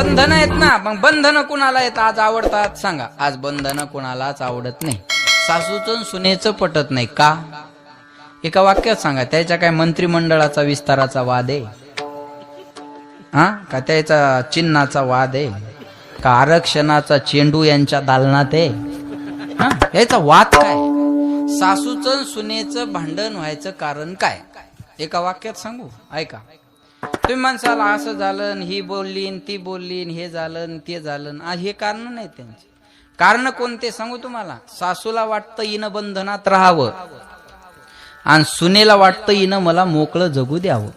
बंधन आहेत ना मग बंधन कुणाला आहेत? आज आवडतात? सांगा. आज बंधन कुणालाच आवडत नाही. सासूचं सुनेचं पटत नाही. का? एका वाक्यात सांगा. त्याच्या काय मंत्रिमंडळाचा विस्ताराचा वाद आहे? हा? का त्याचा चिन्हाचा वाद आहे? का आरक्षणाचा चेंडू यांच्या दालनात आहे? हा? याचा वाद काय? सासूचं सुनेचं भांडण व्हायचं कारण काय? एका वाक्यात सांगू? ऐका. तुम्ही माणसाला असं झालं ही बोलली ती बोलली हे झालं ते झालं हे कारण नाही त्यांची. कारण कोणते सांगू तुम्हाला? सासूला वाटतं इन बंधनात राहावं. आणि सुनेला वाटतं इन मला मोकळं जगू द्यावं.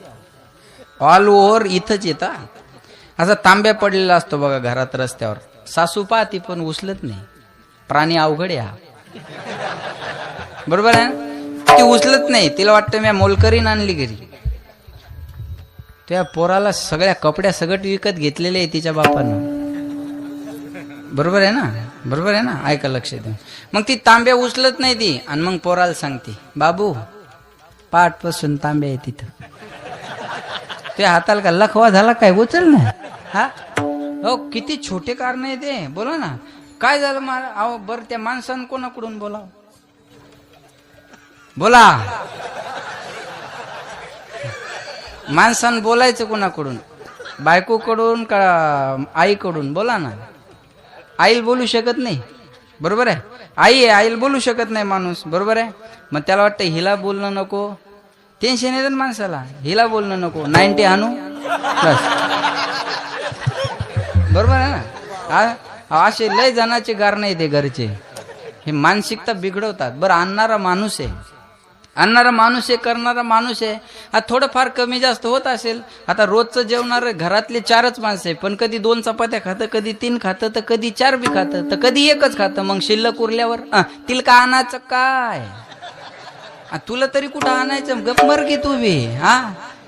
ऑल ओव्हर इथंच येतात असा तांब्या पडलेला असतो बघा घरात रस्त्यावर. सासू पाहती पण उचलत नाही. प्राणी अवघड या बरोबर आहे ती उचलत नाही. तिला वाटतं मी मोलकरीन आणली घरी. त्या पोराला सगळ्या कपड्या सगट विकत घेतलेले आहे तिच्या बापानं. बरोबर आहे ना? बरोबर आहे ना? ऐका लक्ष देऊन. मग ती तांब्या उचलत नाही ती आणि मग पोराला सांगते बाबू पाठपासून तांब्या आहे तिथं ते हाताला का लखवा झाला काय? उचल ना. हा? हो किती छोटे कारण आहे ते. बोला ना. काय झालं मला? अहो बरं त्या माणसानं कोणाकडून बोला बोला. माणसानं बोलायचं कोणाकडून? बायकोकडून का आईकडून? बोला ना. आईला बोलू शकत नाही. बरोबर आहे? आई आहे आईला बोलू शकत नाही माणूस. बरोबर आहे? मग त्याला वाटतं हिला बोलणं नको. टेन्शन येतं ना माणसाला. हिला बोलणं नको. नाईन्टी आणू. बस. बरोबर आहे ना? असे लय जणाचे गार आहे ते घरचे. हे मानसिकता बिघडवतात. बरं आणणारा माणूस आहे. आणणारा माणूस आहे करणारा माणूस आहे. हा थोडंफार कमी जास्त होत असेल आता रोजचं जेवणार घरातले चारच माणसं आहे पण कधी दोन चपात्या खातं कधी तीन खातं तर कधी चार बी खातं तर कधी एकच खातं. मग शिल्लक उरल्यावर अं, तिला का आणायचं काय? तुला तरी कुठं आणायचं? गप्पर मर की तू बी हा?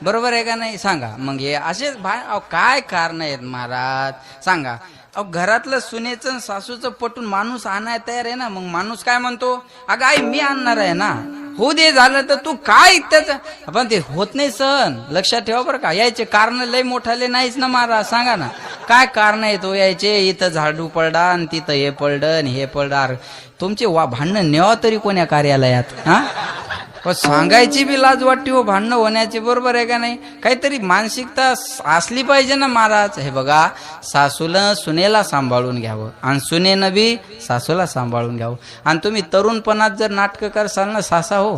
बरोबर आहे का नाही? सांगा. मग हे असेच भा अहो, काय कारण आहेत महाराज? सांगा. अहो घरातलं सुनेचं सासूचं पटून माणूस आणाय तयार आहे ना मग माणूस काय म्हणतो? अगं आई मी आणणार आहे ना. हो दे झालं तर तू काय त्याच पण ते होत नाही सण. लक्षात ठेवा बरं का. यायचे कारण लय मोठाले नाहीच ना महाराज सांगा ना. काय कारण आहे तो हो यायचे? इथं झाडू पडडा आणि तिथं हे पडडन हे पडलं तुमचे वा भांडण नेवा तरी कोण्या कार्यालयात हा? पण सांगायची बी लाज वाटते हो भांडणं होण्याची. बरोबर आहे का नाही? काहीतरी मानसिकता असली पाहिजे ना महाराज. हे बघा सासूला सुनेला सांभाळून घ्यावं. आणि सुनेनं बी सासूला सांभाळून घ्यावं. आणि तुम्ही तरुणपणात जर नाटकं करसाल ना सासा हो.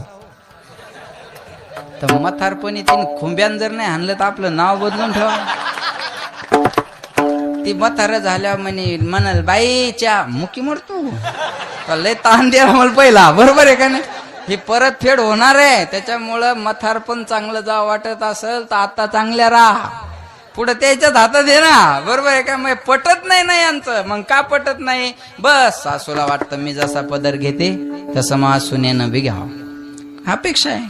तर मथारपणी तीन खुंब्यान जर नाही आणलं तर आपलं नाव बदलून ठेवा. ती मथार झाल्या म्हणे म्हणाल बाईच्या मुकी मरतो लय ताण द्या मला पहिला. बरोबर आहे का नाही? ही परतफेड होणार आहे. त्याच्यामुळं मथार पण चांगलं जा वाटत असेल तर आता चांगल्या राहा. पुढे त्याच्याच हातात आहे ना. बरोबर आहे का? मग पटत नाही ना यांचं. मग का पटत नाही? बस सासूला वाटतं मी जसा पदर घेते तसं मग सुनेनं बी घ्यावं. अपेक्षा आहे.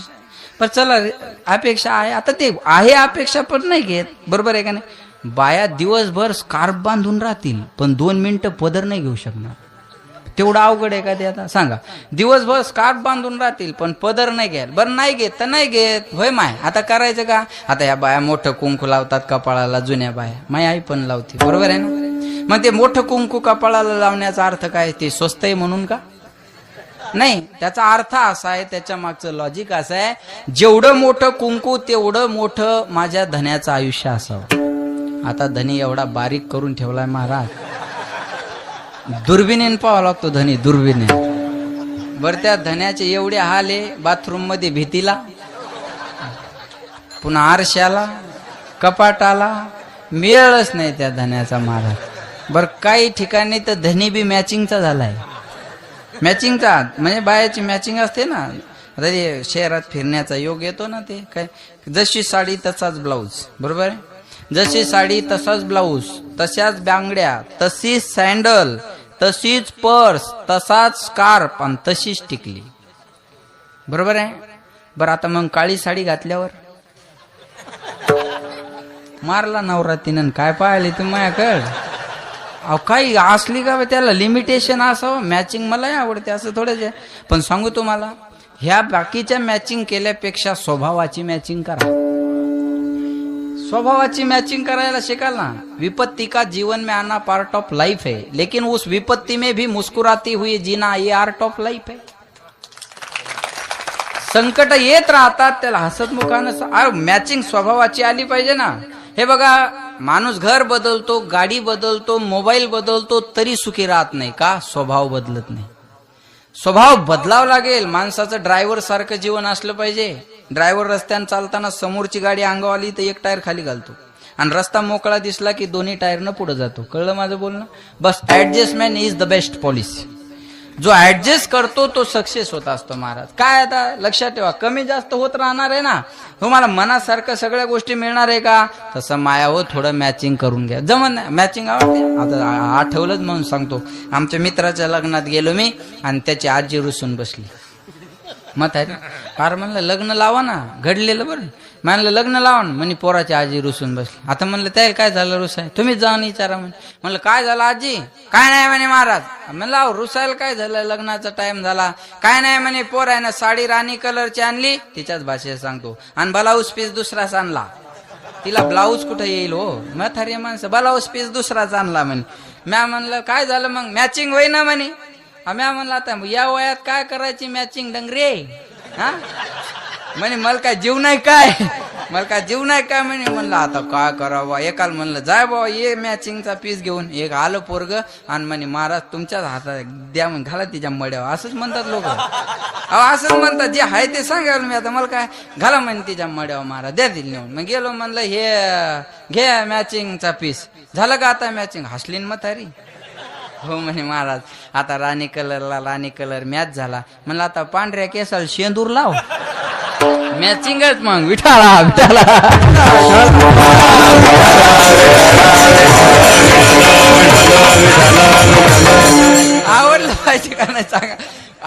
पण चला रे, अपेक्षा आहे. आता ते आहे अपेक्षा पण नाही घेत. बरोबर आहे का नाही? बाया दिवसभर स्कार्फ बांधून राहतील पण दोन मिनिटं पदर नाही घेऊ शकणार. तेवढं अवघड आहे का ते आता? सांगा. दिवसभर स्कार्फ बांधून राहतील पण पदर नाही घ्याल बरं नाही घेत तर नाही घेत. होय माय? आता करायचं का? आता या बाया मोठं कुंकू लावतात कपाळाला जुन्या बाया. माय आई पण लावते. बरोबर आहे ना? मग ते मोठं कुंकू कपाळाला लावण्याचा अर्थ काय? ते स्वस्त आहे म्हणून का? नाही त्याचा अर्थ असा आहे त्याच्या मागचं लॉजिक असं आहे जेवढं मोठं कुंकू तेवढं मोठं माझ्या धन्याचं आयुष्य असावं. आता धनी एवढा बारीक करून ठेवलाय महाराज. दुर्बिणीने पाहावा लागतो धनी दुर्बिणी बर त्या धन्याचे एवढे हाले बाथरूममध्ये भीतीला पुन्हा आरशाला कपाटाला मिळच नाही त्या धन्याचा महाराज. बर काही ठिकाणी तर धनी बी मॅचिंगचा झालाय. मॅचिंगचा म्हणजे बायाची मॅचिंग असते ना आता ते शहरात फिरण्याचा योग येतो ना ते काय? जशी साडी तसाच ब्लाऊज बरोबर? आहे जशी साडी तसाच ब्लाऊज तशाच बांगड्या तशीच सँडल तशीच पर्स तसाच स्कार्प आणि तशीच टिकली. बरोबर आहे? बरं आता मग काळी साडी घातल्यावर? मारला नवरा तिनं काय पाहिले तू माझ्याकड? अहो काही असली का त्याला लिमिटेशन असावं मॅचिंग मलाही आवडते असं थोडंच आहे पण सांगू तुम्हाला ह्या बाकीच्या मॅचिंग केल्यापेक्षा स्वभावाची मॅचिंग करा. स्वभावाची मैचिंग करायला शिकाल ना? विपत्ति का जीवन में आना पार्ट ऑफ लाइफ है। लेकिन उस विपत्ति में भी मुस्कुराती हुई जीना ये आर्ट ऑफ लाइफ है। संकट येत राहतात त्याला हसतमुखानं मॅचिंग स्वभावाची आली पाहिजे ना? हे बघा माणूस घर बदलतो गाडी बदलतो मोबाईल बदलतो तरी सुखी राहत नाही का? स्वभाव बदलत नाही. स्वभाव बदलावा लागेल. माणसाचं ड्रायव्हर सारखं जीवन असलं पाहिजे. ड्रायव्हर रस्त्यानं चालताना समोरची गाडी अंगावर आली तर एक टायर खाली घालतो. आणि रस्ता मोकळा दिसला की दोन्ही टायरनं पुढे जातो. कळलं माझं बोलणं? बस adjustment is the best policy जो ऍडजस्ट करतो तो सक्सेस होत असतो महाराज. काय आता? लक्षात ठेवा कमी जास्त होत राहणार आहे ना? तुम्हाला मनासारखं सगळ्या गोष्टी मिळणार आहे का? तसं माया हो थोडं मॅचिंग करून घ्या. जमन मॅचिंग आवडते? आता आठवलंच म्हणून सांगतो. आमच्या मित्राच्या लग्नात गेलो मी आणि त्याची आजी रुसून बसली. मत आहे फार म्हणलं लग्न लावा ना. घडलेलं बरं. म्हणलं लग्न लावा ना. म्हणे पोराची आजी रुसून बसली. आता म्हणलं त्याला काय झालं रुसाय तुम्हीच जाऊन विचारा म्हणे. म्हणलं काय झालं आजी? काय नाही म्हणे महाराज. म्हणलं अहो रुसायला काय झालं? लग्नाचा टाइम झाला. काय नाही म्हणे पोर आहे ना साडी राणी कलरची आणली. तिच्याच भाषेत सांगतो. आणि ब्लाऊज पीस दुसराच आणला. तिला ब्लाऊज कुठं येईल हो? म्हातारी माणसं ब्लाऊज पीस दुसराच आणला म्हणे. म्या म्हणलं काय झालं मग? मॅचिंग होई ना म्हणे. आम्ही म्हणलं आता या वयात काय करायची मॅचिंग डंगरे? हा? म्हणे मला काय जीव नाही काय? मला काय जीव नाही काय? म्हणे. म्हणलं आता काय करावं? एकाला म्हणलं जाय बाबा ये मॅचिंगचा पीस घेऊन. एक आलं पोरग आणि म्हणे महाराज तुमच्याच हातात द्या म्हण घाला तिच्या मड्यावर. असंच म्हणतात लोक. अहो असंच म्हणतात. जे आहे ते सांगाल मी आता मला काय? घाला म्हणे तिच्या मड्यावर महाराज द्या दिली नेऊन. मग गेलो म्हणलं हे घे मॅचिंगचा पीस झालं का आता मॅचिंग हसलीन म्हातारी. हो म्हणे महाराज आता राणी कलरला राणी कलर मॅच झाला. म्हणलं आता पांढऱ्या केसाला शेंदूर लाव. मॅचिंगच मग विठाळा विठाळा. आवडलं पाहिजे का नाही सांगा?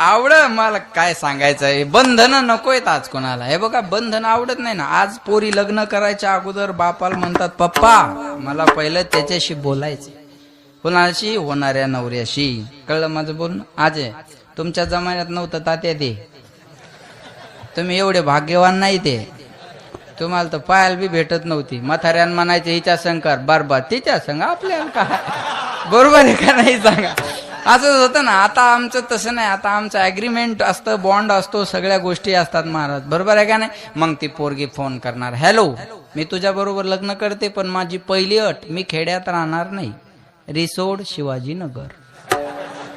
आवड मला काय सांगायचं आहे बंधन नकोयत आज कोणाला. हे बघा बंधन आवडत नाही ना. आज पोरी लग्न करायच्या अगोदर बापाला म्हणतात पप्पा मला पहिलं त्याच्याशी बोलायचं कुणाशी? होणाऱ्या नवऱ्याशी. कळलं माझं बोलणं? आज तुमच्या जमान्यात नव्हतं तात्या ते. तुम्ही एवढे भाग्यवान नाही ते. तुम्हाला तर पायाला बी भेटत नव्हती. म्हाताऱ्यान म्हणायचे हिच्या संकार बरबाद तिच्या संग? आपल्याला काय बरोबर आहे का नाही सांगा? असंच होतं ना. आता आमचं तसं नाही. आता आमचं ॲग्रीमेंट असतं बॉन्ड असतो सगळ्या गोष्टी असतात महाराज. बरोबर आहे का नाही? मग ती पोरगी फोन करणार. हॅलो मी तुझ्या बरोबर लग्न करते पण माझी पहिली अट मी खेड्यात राहणार नाही. रिसोड शिवाजीनगर.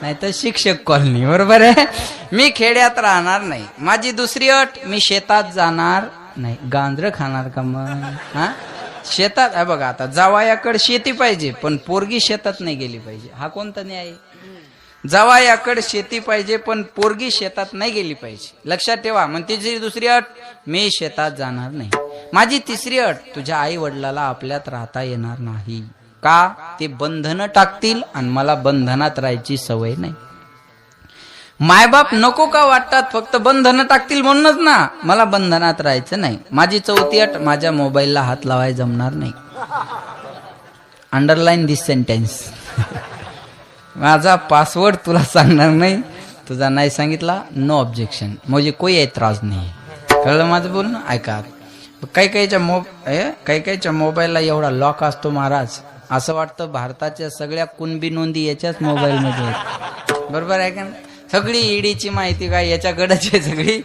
नाही तर शिक्षक कॉलनी बरोबर आहे? मी खेड्यात राहणार नाही. माझी दुसरी अट मी शेतात जाणार नाही. गांजर खाणार का मग? हा? शेतात आहे बघा आता जावायाकडे शेती पाहिजे पण पोरगी शेतात नाही गेली पाहिजे. हा कोणता न्याय? आहे? शेती पाहिजे पण पोरगी शेतात नाही गेली पाहिजे. लक्षात ठेवा मग तिची दुसरी अट मी शेतात जाणार नाही. माझी तिसरी अट तुझ्या आई वडिलाला आपल्यात राहता येणार नाही. का ते बंधनं टाकतील आणि मला बंधनात राहायची सवय नाही. मायबाप नको का वाटतात फक्त बंधनं टाकतील म्हणूनच ना? मला बंधनात राहायचं नाही. माझी चौथी अट माझ्या मोबाईलला हात लावाय जमणार नाही. अंडरलाईन दिस सेंटेन्स माझा पासवर्ड तुला सांगणार नाही. तुझा नाही सांगितला नो ऑब्जेक्शन म्हणजे कोई त्रास नाही. कळलं माझं बोलणं? ऐका. काही काहीच्या मो ए, काही काहीच्या मोबाईलला एवढा लॉक असतो महाराज. असं वाटतं भारताच्या सगळ्या कुणबी नोंदी याच्याच मोबाईलमध्ये आहेत. बरोबर आहे का सगळी ईडीची माहिती काय याच्याकडेच आहे सगळी?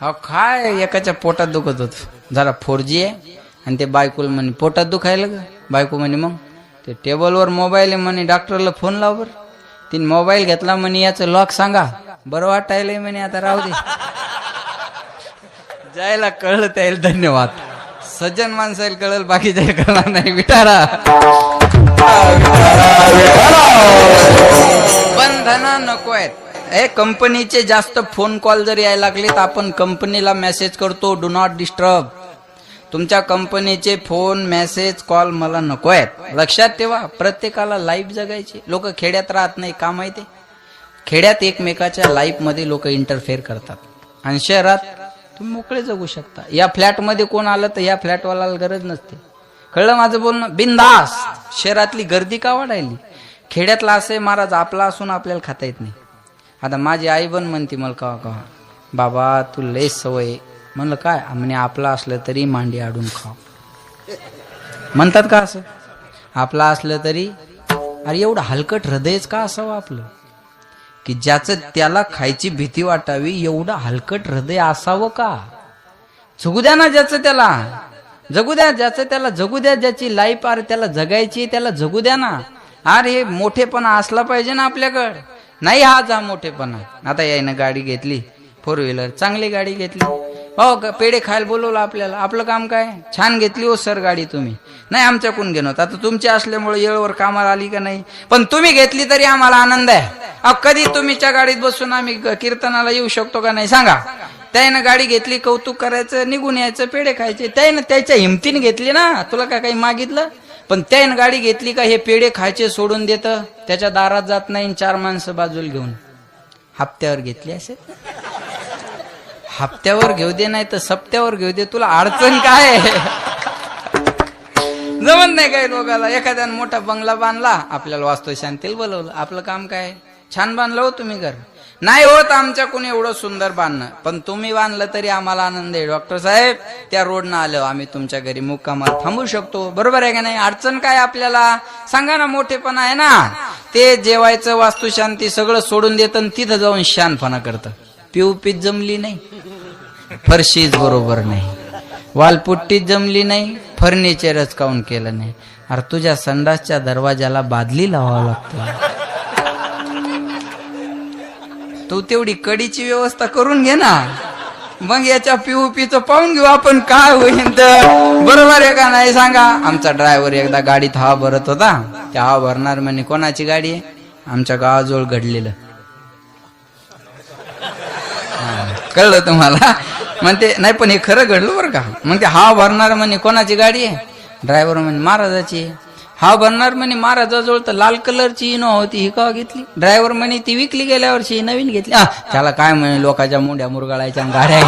अहो काय एकाच्या पोटात दुखत होत? जरा फोर जी आहे आणि ते बायकोला म्हणे पोटात दुखायला का? बायको म्हणे मग? ते टेबलवर मोबाईल आहे म्हणे डॉक्टरला फोन लाव बरं. तिने मोबाईल घेतला म्हणे याचं लॉक सांगा. बरं वाटायलंय म्हणे आता राहू दे. जायला कळलं त्याला धन्यवाद. सज्जन माणसाला कळलं बाकी जायला कळणार नाही विटारा बंधन नको आहेत. ए कंपनीचे जास्त फोन कॉल जर यायला लागले तर आपण कंपनीला मेसेज करतो डू नॉट डिस्टर्ब तुमच्या कंपनीचे फोन मेसेज कॉल मला नको आहेत. लक्षात ठेवा प्रत्येकाला लाईफ जगायची. लोक खेड्यात राहत नाही का माहिती? खेड्यात एकमेकाच्या लाईफमध्ये लोक इंटरफेअर करतात. आणि शहरात तुम्ही मोकळे जगू शकता. या फ्लॅटमध्ये कोण आलं तर या फ्लॅटवाल्याला गरज नसते. कळलं माझं बोलणं? बिंदास शहरातली गर्दी का वाढायली? खेड्यातला असे महाराज आपला असून आपल्याला खाता येत नाही. आता माझी आई पण म्हणते मला का कवा बाबा तू लय सवय म्हणलं काय? म्हणे आपला असलं तरी मांडी आडून खाव म्हणतात का असं? आपलं असलं तरी अरे एवढं हलकट हृदयच का असावं आपलं? की ज्याचं त्याला खायची भीती वाटावी एवढं हलकट हृदय असावं का? जगू द्या ना ज्याचं त्याला. जगू द्या ज्याचं त्याला जगू द्या ज्याची लाईफ अरे त्याला जगायची त्याला जगू द्या ना. अरे हे मोठेपणा असला पाहिजे ना आपल्याकडं. नाही हा जा मोठेपणा. आता यायनं गाडी घेतली फोर व्हीलर चांगली गाडी घेतली. हो पेढे खायला बोलवलं आपल्याला. आपलं काम काय? छान घेतली हो सर गाडी तुम्ही. नाही आमच्याकडून घेणं आता तुमची असल्यामुळे येळवर कामाला आली का नाही? पण तुम्ही घेतली तरी आम्हाला आनंद आहे. अहो कधी तुम्हीच्या गाडीत बसून आम्ही कीर्तनाला येऊ शकतो का नाही? सांगा. त्यानं गाडी घेतली कौतुक करायचं निघून यायचं पेढे खायचे. त्यानं त्याच्या हिमतीने घेतली ना. तुला का काही मागितलं? पण त्यानं गाडी घेतली का हे पेढे खायचे सोडून देत? त्याच्या दारात जात नाही चार माणसं बाजूला घेऊन. हप्त्यावर घेतली असेल? हप्त्यावर घेऊ दे नाही तर सप्त्यावर घेऊ दे. तुला अडचण काय? जमत नाही काही लोकाला एखाद्यानं मोठा बंगला बांधला आपल्याला वास्तू शांतील बोलवलं. आपलं काम काय? छान बांधलं हो तुम्ही घर. नाही होत आमच्याकडून एवढं सुंदर बांधणं. पण तुम्ही बांधलं तरी आम्हाला आनंद आहे. डॉक्टर साहेब त्या रोडनं आलो आम्ही तुमच्या घरी मुक्कामात थांबू शकतो. बरोबर आहे का नाही? अडचण काय आपल्याला? सांगा ना मोठेपणा आहे ना. ते जेवायचं वास्तुशांती सगळं सोडून देत आणि तिथं जाऊन शानपणा करतं. पिऊपीत जमली नाही. फरशीच बरोबर नाही. वालपुट्टीच जमली नाही. फर्निचरच काऊन केलं नाही? अरे तुझ्या संडासच्या दरवाजाला बादली लावावं लागतं. तू तेवढी कडीची व्यवस्था करून घे ना. मग याच्या पिऊपीचं पाहून घेऊ आपण काय होईल तर. बरोबर आहे का नाही सांगा. आमचा ड्रायव्हर एकदा गाडीत हवा भरत होता. त्या हवा भरणार म्हणे कोणाची गाडी आहे? आमच्या गावाजवळ घडलेलं. कळलं तुम्हाला? म्हणते नाही पण हे खरं घडलं बरं का? म्हणते हा भरणार म्हणे कोणाची गाडी आहे? ड्रायव्हर म्हणे महाराजाची हा भरणार म्हणे महाराजाजवळ तर लाल कलरची इनो होती ही का घेतली? ड्रायव्हर म्हणे ती विकली गेल्या वर्षी नवीन घेतली. त्याला काय म्हणे लोकांच्या मुंड्या मुरगाळायच्या आणि गाड्या